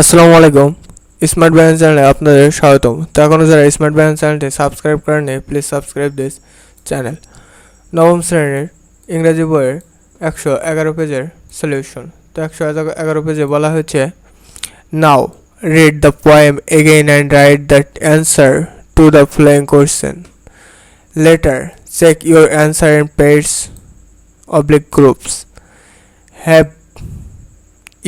আসসালামু আলাইকুম। স্মার্ট ব্যায়াম চ্যানেলে আপনাদের স্বাগতম। তো এখনও যারা স্মার্ট ব্যায়াম চ্যানেলটি সাবস্ক্রাইব করেননি প্লিজ সাবস্ক্রাইব দিস চ্যানেল। নবম শ্রেণির ইংরাজি বইয়ের একশো এগারো পেজের সলিউশন তো একশো এগারো পেজে বলা হয়েছে, now read the poem again and write that answer to the following question later check your answer in pairs oblique groups. Have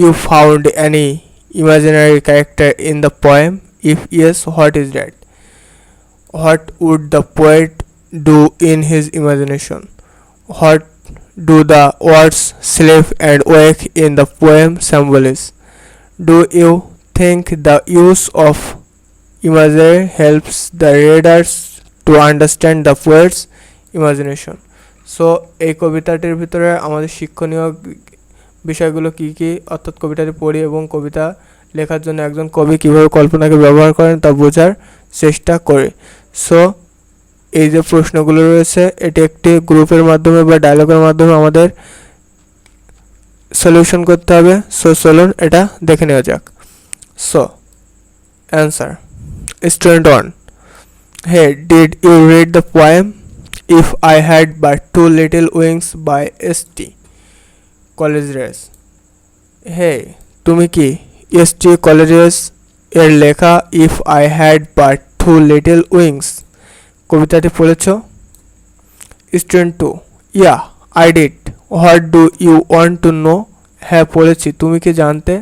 you found any imaginary character in the poem? If yes, what is that? What would the poet do in his imagination? What do the words sleep and wake in the poem symbolize? Do you think the use of imagery helps the readers to understand the poet's imagination? So এই কবিতাটির ভিতরে আমাদের শিক্ষণীয় বিষয়গুলো কি কি অর্থাৎ কবিতাটি পড়ি এবং কবিতা লেখার জন্য একজন কবি কীভাবে কল্পনাকে ব্যবহার করেন তা বোঝার চেষ্টা করে। সো এই যে প্রশ্নগুলো রয়েছে, এটি একটি গ্রুপের মাধ্যমে বা ডায়লগের মাধ্যমে আমাদের সলিউশন করতে হবে। সো চলুন এটা দেখে নেওয়া যাক। So answer student one hey did you read the poem if I had Had two little wings by S S.T. Coleridge. Hey, তুমি কি এস টি কলেজেস এর লেখা if I had but two little wings কবিতাটি পড়েছ? Student two yeah I did what do you want to know হ্যাঁ পড়েছি। তুমি কি জানতে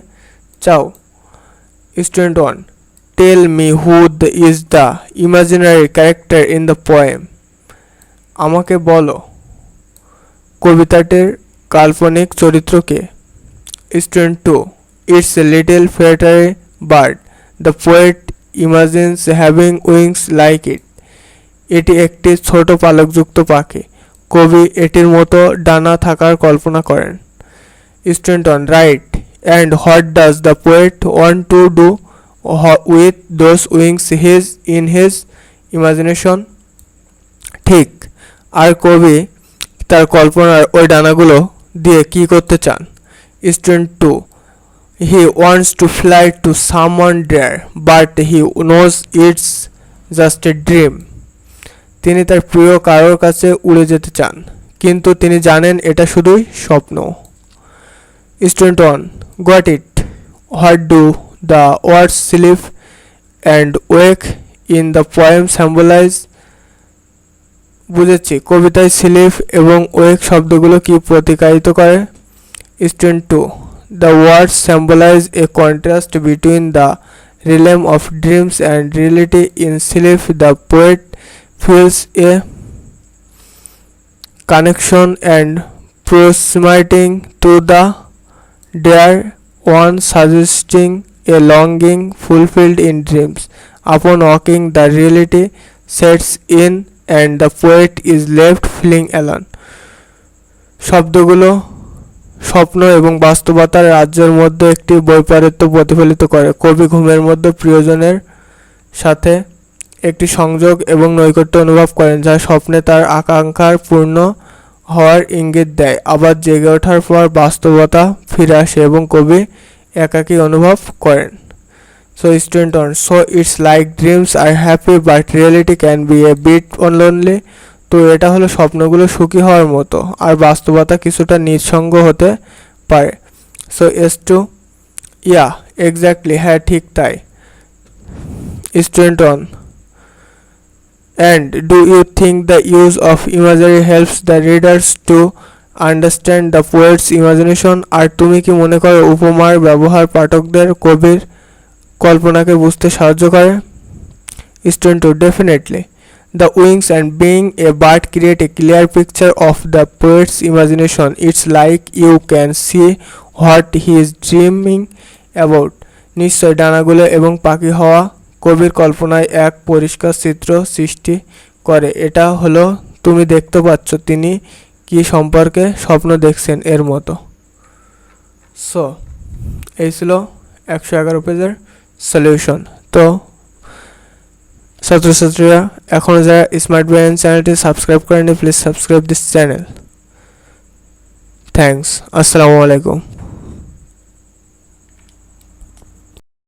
চাও? Student one tell me who the is the imaginary character in the poem আমাকে বলো। কবিতাটির কাল্পনিক চরিত্রকে। Student two, it's a little feathery bird. The poet imagines having wings like it. এটি একটি ছোট পালকযুক্ত পাখি। কবি এটির মতো ডানা থাকার কল্পনা করেন। Student one right, and what does the poet want to do with those wings his, in his imagination? ঠিক, আর কবি তার কল্পনার ওই ডানাগুলো দিয়ে কি করতে চান? Student two he wants to fly to someone dear but he knows it's just a dream তিনি তার প্রিয় কারোর কাছে উড়ে যেতে চান, কিন্তু তিনি জানেন এটা শুধুই স্বপ্ন। Student one got it what do the word sleep and wake in the poem symbolize বুঝেছি। কবিতায় স্লিপ এবং ওয়েক শব্দগুলো কি প্রতিকায়িত করে? Student two the words symbolize a contrast between the realm of dreams and reality in sleep the poet feels a connection and proximity to the dear one suggesting a longing fulfilled in dreams upon waking the reality sets in and the poet is left feeling alone শব্দগুলো স্বপ্ন এবং বাস্তবতার রাজ্যের মধ্যে একটি বৈপরীত্য প্রতিফলিত করে। কবি ঘুমের মধ্যে প্রিয়জনের সাথে একটি সংযোগ এবং নৈকট্য অনুভব করেন, যা স্বপ্নে তার আকাঙ্ক্ষার পূর্ণ হওয়ার ইঙ্গিত দেয়। আবার জেগে ওঠার পর বাস্তবতা ফিরে আসে এবং কবি একাকী অনুভব করেন। So, student on so it's like dreams are happy, but reality can be a bit lonely তো এটা হলো স্বপ্নগুলো সুখী হওয়ার মতো, আর বাস্তবতা কিছুটা নিঃসঙ্গ হতে পারে। So S two yeah exactly হ্যাঁ ঠিক তাই। Student one and do you think the use of imagery helps the readers to understand the poet's imagination আর তুমি কি মনে করো, উপমার ব্যবহার পাঠকদের কবির কল্পনাকে বুঝতে সাহায্য করে। Student two definitely the wings and being a bird create a clear picture of the poet's imagination it's like you can see what he is dreaming about নিশ্চয় ডানাগুলো এবং পাখি হওয়া কবির কল্পনায় এক পরিষ্কার চিত্র সৃষ্টি করে। এটা হলো, তুমি দেখতে পাচ্ছ, তিনি কি সম্পর্কে স্বপ্ন দেখছেন এর মতো। সো এই ছিল একশো এগারো পেজের সলিউশন তো ছাত্রছাত্রীরা এখনও যারা স্মার্ট ব্রেন চ্যানেলটি সাবস্ক্রাইব করেনি please subscribe this channel thanks আসসালামু আলাইকুম।